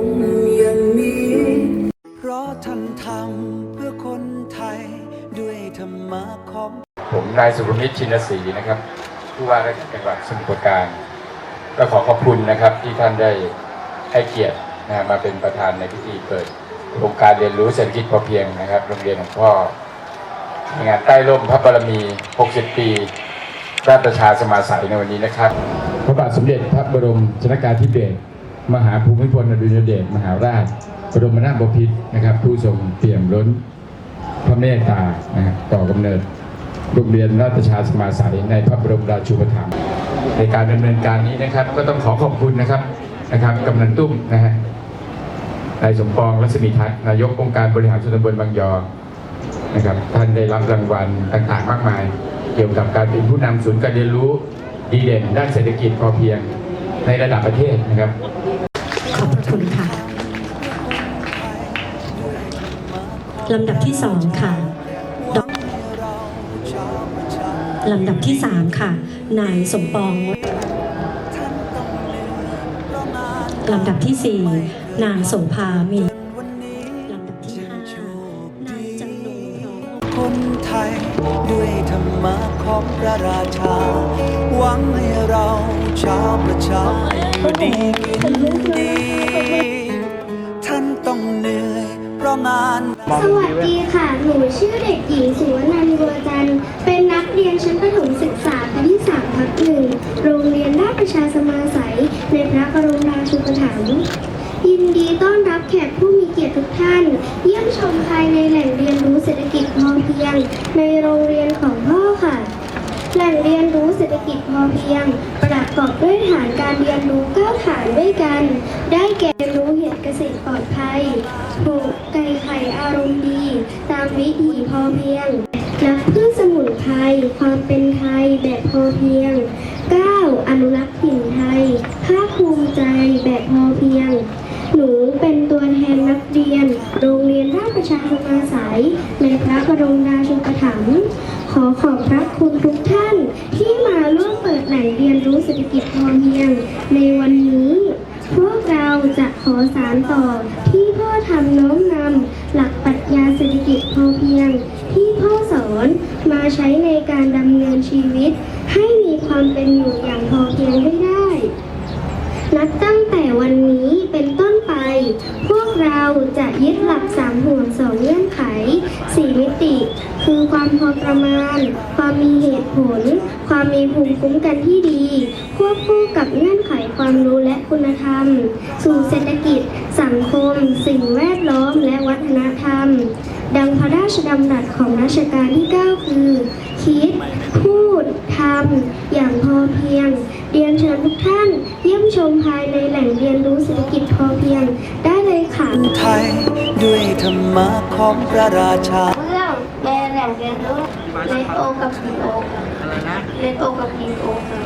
งค์ ธรรมะของ ผมนายสุรมิตรชินศรีนะครับ ผู้ว่าราชการจังหวัดสมุทรปราการ ก็ขอขอบคุณนะครับที่ท่านได้ให้เกียรตินะฮะมาเป็นประธานในพิธีเปิดโครงการเรียนรู้เศรษฐกิจพอเพียงนะครับโรงเรียนของพ่อในงานใต้ร่มพระบารมี 60 ปีราชประชาสมาสัยในวันนี้นะครับ พระบาทสมเด็จพระบรมชนากาธิเบศรมหาภูมิพลอดุลยเดชมหาราช บรมนาถบพิตรนะครับ ผู้ทรงเปี่ยมล้น พระเมตตานะต่อกำเนิดโรงเรียนราชประชาสมาสัยในพระบรมราชูปถัมภ์ในการดำเนินการนี้นะครับ ก็ต้องขอขอบคุณนะครับนะครับกำนันตุ้มนะฮะนายสมปองรัศมีทัศนายกองค์การบริหารส่วนตำบลบางยอนะครับท่านได้รับรางวัลต่างๆ มากมาย เกี่ยวกับการเป็นผู้นำศูนย์การเรียนรู้ดีเด่นด้านเศรษฐกิจพอเพียงในระดับประเทศนะครับ ขอบพระคุณค่ะ ลำดับที่สองค่ะดอกลำดับที่สามค่ะ นายสมปองลำดับที่สี่นางโสภามีลำดับที่ห้านายจำนงพร้อมคนไทย ด้วยธรรมะของพระราชา หวังให้เราชาวประชาอยู่ดีกินดี อยเพระงานสวัสดีค่ะ หนูชื่อเด็กหญิงสุวรรณันท์บัวจันทร์เป็นนักเรียนชั้นประถมศึกษาปีที่3ทับหนึ่งโรงเรียนราชประชาสมาสัยในพระบรมราชูปถัมภ์ยินดีต้อนรับแขกผู้มีเกียรติทุกท่าน เยี่ยมชมภายในแหล่งเรียนรู้เศรษฐกิจพอเพียง ในโรงเรียนของพ่อค่ะ แหล่งเรียนรู้เศรษฐกิจพอเพียง ประกอบด้วยฐานการเรียนรู้9ฐานด้วยกัน ได้แก่เรียนรู้เหตุเกษตรปลอดภัยปลูกไก่ไข่อารมณ์ดี ตามวิถี พอเพียง นักพืชสมุนไพรความเป็นไทยแบบพอเพียง 9. อนุรักษ์ถิ่นไทยภาคภูมิใจแบบพอเพียง หนูเป็นตัวแทนนักเรียน โรงเรียนราชประชาสมาสัยในพระบรมราชูปถัมภ์ขอขอบพระคุณทุกท่านที่มาร่วมเปิดแหล่งเรียนรู้เศรษฐกิจพอเพียง ในวันนี้ พวกเราจะขอสารต่อทำน้อมนำหลักปรัชญาเศรษฐกิจพอเพียง ที่พ่อสอน มาใช้ในการดำเนินชีวิต ให้มีความเป็นอยู่อย่างพอเพียงให้ได้ นับตั้งแต่วันนี้เป็นต้นไป พวกเราจะยึดหลักสามห่วงสองเงื่อนไขสี่มิติ คือความพอประมาณ ความมีเหตุผล ความมีภูมิคุ้มกันที่ดี ควบคู่กับเงื่อนไขความรู้และคุณธรรม สู่เศรษฐกิจ สังคม สิ่งแวดล้อมและวัฒนธรรม ดังพระราชดำรัสของรัชกาลที่ 9 คือคิดพู ดทำอย่างพอเพียง เรียนเชิญทุกท่าน เยี่ยมชมภายในแหล่งเรียนรู้เศรษฐกิจพอเพียง ได้เลยค่ะไทยด้วยธรรมะของพระราชาเรื่องแม่แหล่งเรียนรู้เลนโอกับพีโอเลนโอกับพีโอค่ะ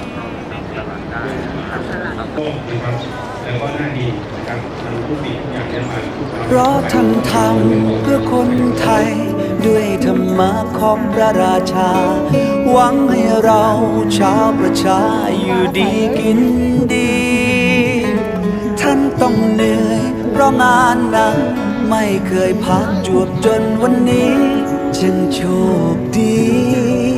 แล้วก็น่าดีนะครับทำทุกปีทุกอย่างได้มาทุกเพราะท่านทำเพื่อคนไทยด้วยธรร มาของพระราชา หวังให้เราชาวประชาอยู่ดีกินดี ท่านต้องเหนื่อยเพราะงานหนักไม่เคยพักจวบจนวันนี้ ฉันโชคดี